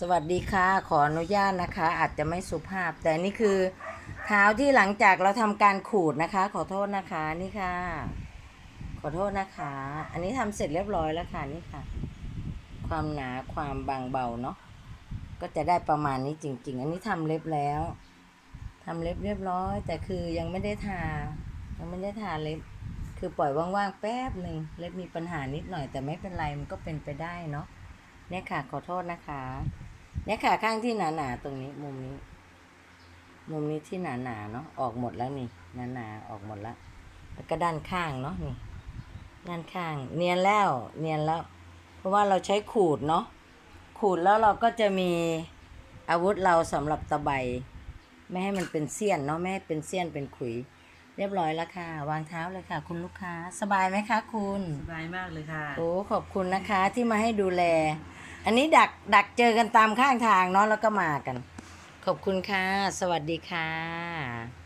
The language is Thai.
สวัสดีค่ะ ขออนุญาตนะคะ อาจจะไม่สุภาพ แต่นี่คือเท้าที่หลังจากเราทำการขูดนะคะ ขอโทษนะคะนี่ค่ะ ขอโทษนะคะ อันนี้ทำเสร็จเรียบร้อยแล้วค่ะนี่ค่ะ ความหนาความบางเบาเนาะก็จะได้ประมาณนี้จริง ๆ อันนี้ทำเล็บแล้วทำเล็บเรียบร้อย แต่คือยังไม่ได้ทา ยังไม่ได้ทาเล็บ คือปล่อยว่างๆแป๊บหนึ่งเล็บมีปัญหานิดหน่อยแต่ไม่เป็นไรมันก็เป็นไปได้เนาะ เนี่ยค่ะขอโทษนะคะ เนี่ยค่ะข้างที่หนาๆตรงนี้มุมนี้ มุมนี้ที่หนาๆเนาะออกหมดแล้วนี่หนาๆออกหมดแล้วแล้วก็ด้านข้างเนาะนี่ด้านข้าง เนียนแล้วเนียนแล้ว เพราะว่าเราใช้ขูดเนาะขูดแล้วเราก็จะมีอาวุธเราสำหรับตะไบไม่ให้มันเป็นเสี้ยนเนาะไม่ให้เป็นเสี้ยนเป็นขุย เรียบร้อยแล้วค่ะ วางเท้าเลยค่ะ คุณลูกค้าสบายไหมคะคุณ สบายมากเลยค่ะ โอ้ขอบคุณนะคะที่มาให้ดูแล อันนี้ดักดักเจอกันตามข้างทางเนาะแล้วก็มากัน ขอบคุณค่ะ สวัสดีค่ะ